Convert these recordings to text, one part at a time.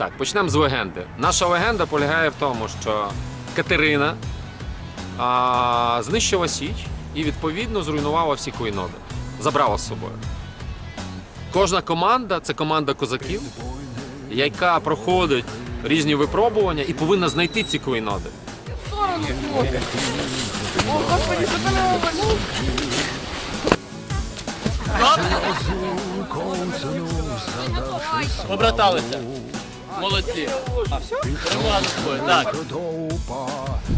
Так, почнемо з легенди. Наша легенда полягає в тому, що Катерина а, знищила Січ і відповідно зруйнувала всі клейноди. Забрала з собою. Кожна команда це команда козаків, яка проходить різні випробування і повинна знайти ці клейноди. Побраталися. Молодці. Тримали з. Так. Довпа,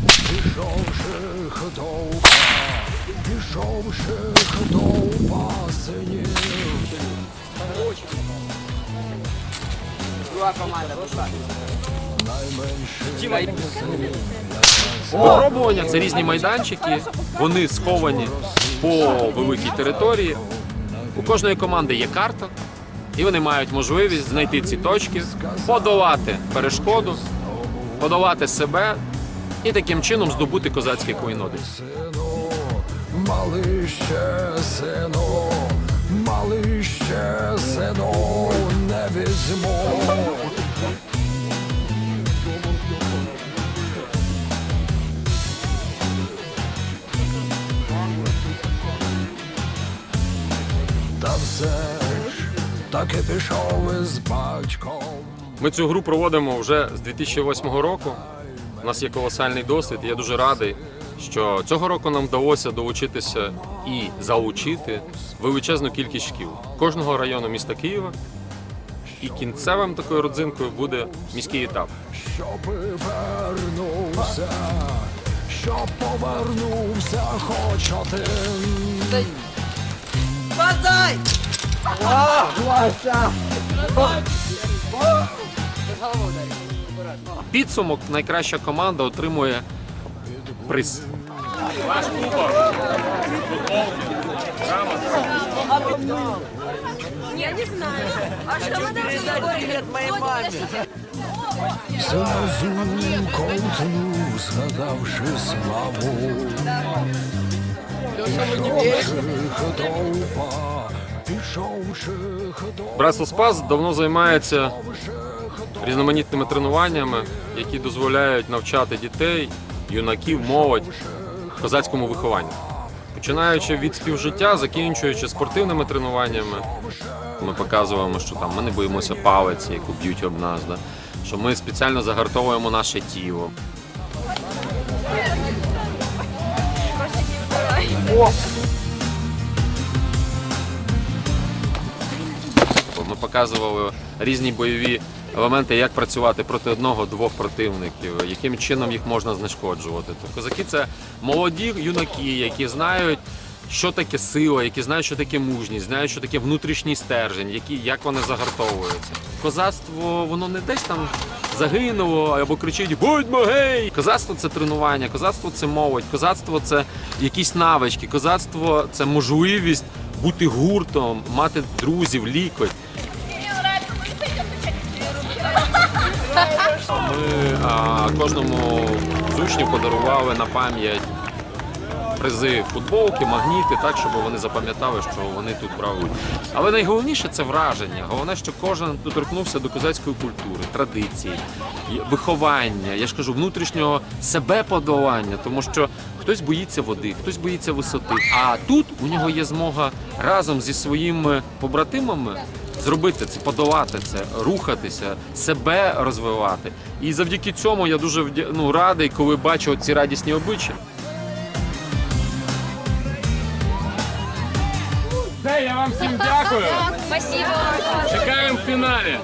пішовши довпа, пішовши довпа синів. Випробування це різні майданчики, вони сховані по великій території. У кожної команди є карта, і вони мають можливість знайти ці точки, подолати перешкоду, подолати себе і таким чином здобути козацькі клейноди. Малий ще сину, малий ще сину, не візьму. Та все таки пішов із батьком. Ми цю гру проводимо вже з 2008 року. У нас є колосальний досвід. і Я дуже радий, що цього року нам вдалося долучитися і залучити величезну кількість шкіл кожного району міста Києва. І кінцевим такою родзинкою буде міський етап. Щоб повернувся, щоб повернувся хоч один. Базай! Підсумок найкраща команда отримує приз. Я не знаю. А мы должны говорить? моей маме. Зразу ковтну, згадавши славу. Пішовши довпа, Братство Спас давно займається різноманітними тренуваннями, які дозволяють навчати дітей, юнаків, молодь козацькому вихованню. Починаючи від співжиття, закінчуючи спортивними тренуваннями, ми показуємо, що там ми не боїмося палиці, яку б'ють об нас, да? що ми спеціально загартовуємо наше тіло. Ми показували різні бойові елементи, як працювати проти одного-двох противників, яким чином їх можна знешкоджувати. Тобто козаки це молоді юнаки, які знають, що таке сила, які знають, що таке мужність, знають, що таке внутрішній стержень, які, як вони загартовуються. Козацтво воно не десь там загинуло або кричить Будьмо гей! Козацтво це тренування, козацтво це молодь, козацтво це якісь навички, козацтво це можливість бути гуртом, мати друзів, лікоть. Ми а, кожному з учнів подарували на пам'ять призи, футболки, магніти, так, щоб вони запам'ятали, що вони тут брали. Але найголовніше це враження. Головне, що кожен доторкнувся до козацької культури, традицій, і виховання, я ж кажу, внутрішнього себе подолання, тому що хтось боїться води, хтось боїться висоти. А тут у нього є змога разом зі своїми побратимами зробити це, подолати це, рухатися, себе розвивати. І завдяки цьому я дуже ну, радий, коли бачу ці радісні обличчя. Все, я вам всім дякую. Спасибо. Чекаємо в фіналі.